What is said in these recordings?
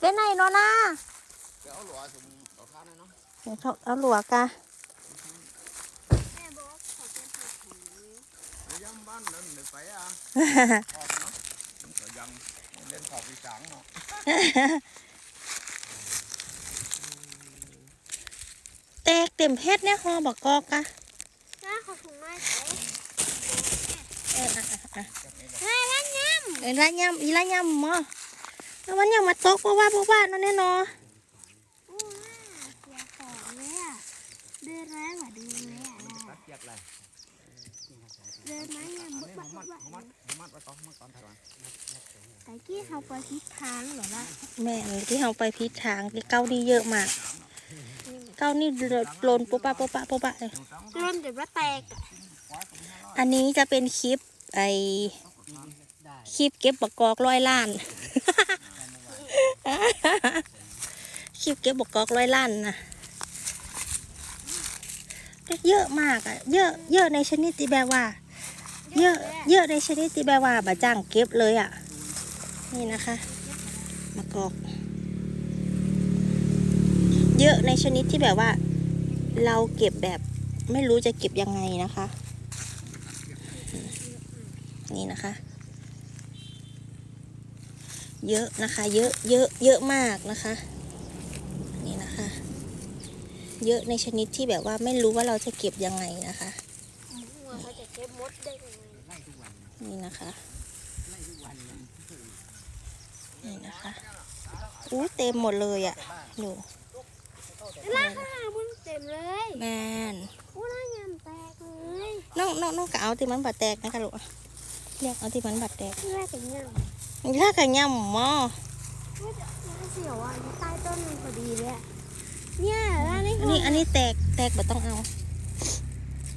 เป็นไหนเนาะนะเดี๋ยวเอาหลัวสมเอาข้าวหน่อยเนาะเดี๋ยวเขาเอาหลวกอะแม่บอกขอเป็นผักหูไปย่ำบ้านนั่นไปอะออกเนาะมันก็ยังเล่นขอบอีสังเนาะแตกเต็มเพชรเนี่ยฮอบักกอกอะน้าขอถุงหน่อยสิเอออะอะอะเฮ้ยร้านยเออละยำอีละยำมั้แล้ว มันยังมาตกเพราะว่าเพราะว่าเนาะแน่นอนเดินแรงกว่าเดินเลยอะนะตัดเดินมายำอันบักนี้บักบักบักไอ้กี้เขาไปทิศทางเหรอล่ะแม่ที่เราไปพิษทางที่เก้าดีเยอะมาก เก้านี่โลนปุ๊บปะปุ๊บปะปุ๊บปะเลยจนเดี๋ยวว่าแตกอันนี้จะเป็นคลิปไอคลิปเก็บบักกอกร้อยล้าน คลิปเก็บบกกอกร้อยล้านนะเยอะมากอะเยอะเยอะในชนิดที่แบบว่า เยอะเยอะในชนิดที่แบบว่าบะจ้างเก็บเลยอะนี่นะคะมะกอก เยอะในชนิดที่แบบว่า เราเก็บแบบไม่รู้จะเก็บยังไงนะคะ นี่นะคะ เยอะนะคะ เยอะเยอะเยอะมากนะคะ เยอะในชนิดที่แบบว่าไม่รู้ว่าเราจะเก็บยังไงนะคะหัวเขาจะเก็บมดได้ยังไงนี่นะคะนี่นะคะอู้เต็มหมดเลยอะ่ะดูล่าข้างหลังมึงเต็มเลยแมนอู้น่ายำแตกเลยน้องน้องน้องก็เอาที่มันบาดแตกนะคะลูกเรียกเอาที่มันบาดแตกแรกเป็นยำนี่ถ้าขย่ำหม้อไม่จะไม่เสียวอะอยู่ใต้ต้นมันพอดีเลยอะเนี่ยแล้วใน อันห้อนี้งอันนี้แตกแตกแบบต้องเอา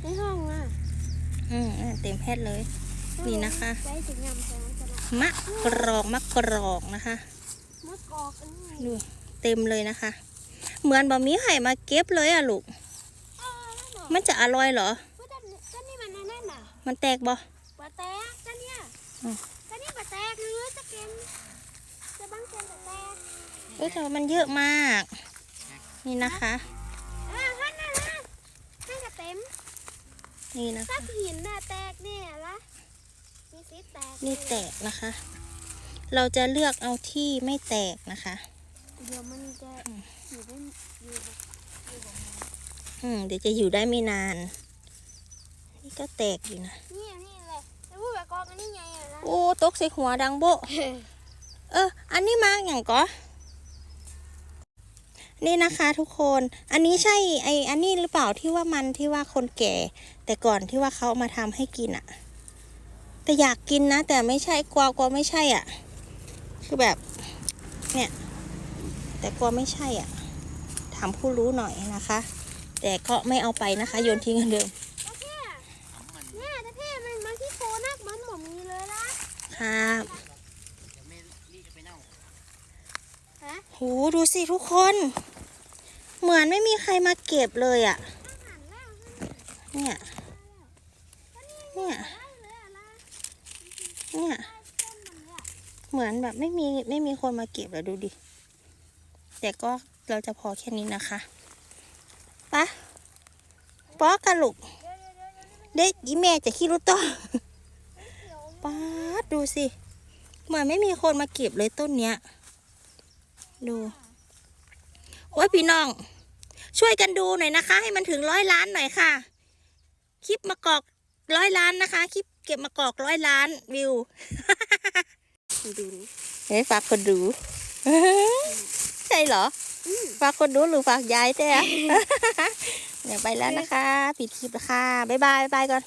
ในห้องอะอืมอะเต็มแพทย์เลย นี่นะคะไว้ถึงยำแทนจะละมะกรอกมะกรอกนะคะ มะกอกอันนี้ดูเต็มเลยนะคะ เหมือนบะหมี่ไข่มาเก็บเลยอะลูกอ้าวแล้วเหรอมันจะอร่อยเหรอ ก็ต้นต้นนี้มันนั่นน่ะมันแตกบ่ ปลาแตกต้นเนี่ยอืม ต้นนี้ปลาแตกหรือจะเก็นจะบังเกนปลาแตกเอ้ยแต่ว่ามันเยอะมาก นี่นะคะ อ่าฮันน่ะนะให้กระเต็ม นี่นะสัคะกหินน่ะแตกเนี่ยละมีสีแตกนี่แตกนะคะ เราจะเลือกเอาที่ไม่แตกนะคะ เดี๋ยวมันจะอยู่ได้อยู่แบบอืมเดี๋ยวจะอยู่ได้ไม่นาน นี่ก็แตกอยู่นะ นี่นี่เลยแล้วพูดแบบกองอันนี้ไงอะนะโอ้ ตกใส่หัวดังโบะเออ อันนี้มาอย่างก็ นี่นะคะทุกคน อันนี้ใช่ไออันนี้หรือเปล่าที่ว่ามันที่ว่าคนแก่ แต่ก่อนที่ว่าเขาเอามาทำให้กินอะแต่อยากกินนะ แต่ไม่ใช่กลัวกลัวไม่ใช่อะ คือแบบ เนี่ย แต่กลัวไม่ใช่อะถามผู้รู้หน่อยนะคะ แต่ก็ไม่เอาไปนะคะ โยนทิ้งกันเดิมตะเพียเนี่ยตะเพียมันมาที่โคนักมันหมอมีเลยละครับฮะโหดูสิทุกคน เหมือนไม่มีใครมาเก็บเลยอะเนี่ยเนี่ย เนี่ย เนี่ย เหมือนแบบไม่มีไม่มีคนมาเก็บแล้วดูดิ แต่ก็เราจะพอแค่นี้นะคะปะป๊อกกันลูกเดี๋ยวเดี๋ยวเดี๋ยวเดี๋ยวเด็กอีแม่จะขี้รู้ต่อป๊าดูสิ เหมือนไม่มีคนมาเก็บเลยต้นเนี้ย ดู โอ้ยพี่น้อง ช่วยกันดูหน่อยนะคะ ให้มันถึงร้อยล้านหน่อยค่ะ คลิปมะกอกร้อยล้านนะคะ คลิปเก็บมะกอกร้อยล้านวิวดูเฮ้ยฝากคนดูใช่เหรอฝากคนดูหรือฝากยายแต่เดี๋ยวไปแล้วนะคะ ปิดคลิปแล้วค่ะบ๊ายบายบายก่อน